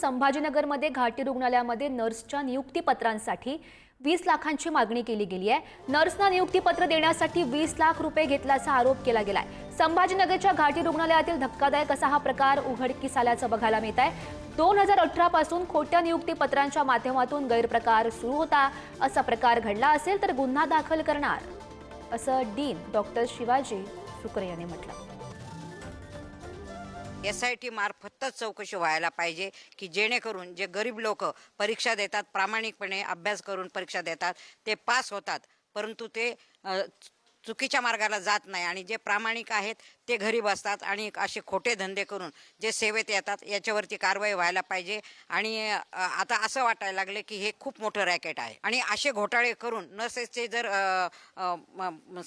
संभाजीनगरमध्ये घाटी रुग्णालयामध्ये नर्सच्या नियुक्तीपत्रांसाठी वीस लाखांची मागणी केली गेली आहे. नर्सना नियुक्तीपत्र देण्यासाठी वीस लाख रुपये घेतल्याचा आरोप केला गेलाय. संभाजीनगरच्या घाटी रुग्णालयातील धक्कादायक असा हा प्रकार उघडकीस आल्याचं बघायला मिळत आहे. दोन हजार अठरा पासून खोट्या नियुक्तीपत्रांच्या माध्यमातून गैरप्रकार सुरू होता असा प्रकार घडला असेल तर गुन्हा दाखल करणार असं डीन डॉक्टर शिवाजी शुक्र यांनी म्हटलं. एस आय टी मार्फतच चौकशी व्हायला पाहिजे की जेणेकरून जे गरीब लोक परीक्षा देतात प्रामाणिकपणे अभ्यास करून परीक्षा देतात ते पास होतात. परंतु ते चुकीच्या मार्गाला जात नाही आणि जे प्रामाणिक आहेत ते घरी बसतात आणि असे खोटे धंदे करून जे सेवेत येतात याच्यावरती कारवाई व्हायला पाहिजे. आणि आता असं वाटायला लागले की हे खूप मोठं रॅकेट आहे. आणि असे घोटाळे करून नर्सेसचे जर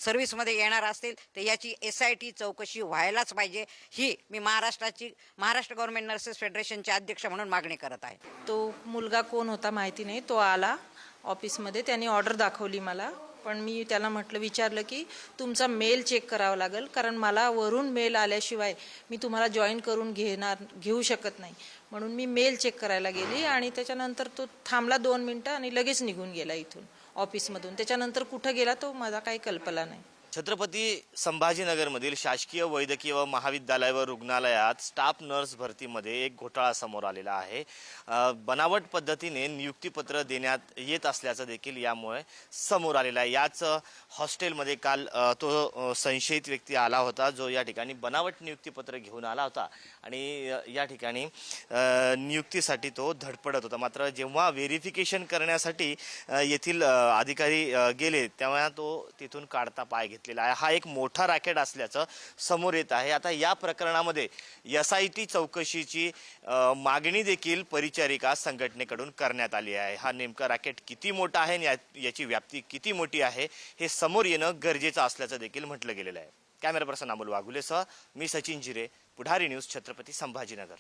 सर्व्हिसमध्ये येणार असतील तर याची एस आय टी चौकशी व्हायलाच पाहिजे. ही मी महाराष्ट्राची महाराष्ट्र गव्हर्नमेंट नर्सेस फेडरेशनचे अध्यक्ष म्हणून मागणी करत आहे. तो मुलगा कोण होता माहिती नाही. तो आला ऑफिसमध्ये. त्यांनी ऑर्डर दाखवली मला. पण मी त्याला म्हटलं विचारलं की तुमचा मेल चेक करावा लागेल कारण मला वरून मेल आल्याशिवाय मी तुम्हाला जॉईन करून घेणार घेऊ शकत नाही. म्हणून मी मेल चेक करायला गेली आणि त्याच्यानंतर तो थांबला दोन मिनटं आणि लगेच निघून गेला इथून ऑफिसमधून. त्याच्यानंतर कुठं गेला तो माझा काही कल्पना नाही. छत्रपती संभाजीनगरमधील शासकीय वैद्यकीय व महाविद्यालय व रुग्णालयात स्टाफ नर्स भरतीमध्ये एक घोटाळा समोर आलेला आहे. बनावट पद्धतीने नियुक्तीपत्र देण्यात येत असल्याचं देखील यामुळे समोर आलेलं आहे. याच हॉस्टेलमध्ये काल तो संशयित व्यक्ती आला होता जो या ठिकाणी बनावट नियुक्तीपत्र घेऊन आला होता. आणि या ठिकाणी नियुक्तीसाठी तो धडपडत होता. मात्र जेव्हा व्हेरिफिकेशन करण्यासाठी येथील अधिकारी गेले तेव्हा तो तिथून काढता पाय घेतला. घेतलेला आहे. हा एक मोठा रॅकेट असल्याचं समोर येत आहे. आता या प्रकरणामध्ये एस आय टी चौकशीची मागणी देखील परिचारिका संघटनेकडून करण्यात आली आहे. हा नेमका रॅकेट किती मोठा आहे आणि या- याची व्याप्ती किती मोठी आहे हे समोर येणं गरजेचं असल्याचं देखील म्हटलं गेलेलं आहे. कॅमेरा पर्सन अमोल वाघुलेसह मी सचिन जिरे पुढारी न्यूज छत्रपती संभाजीनगर.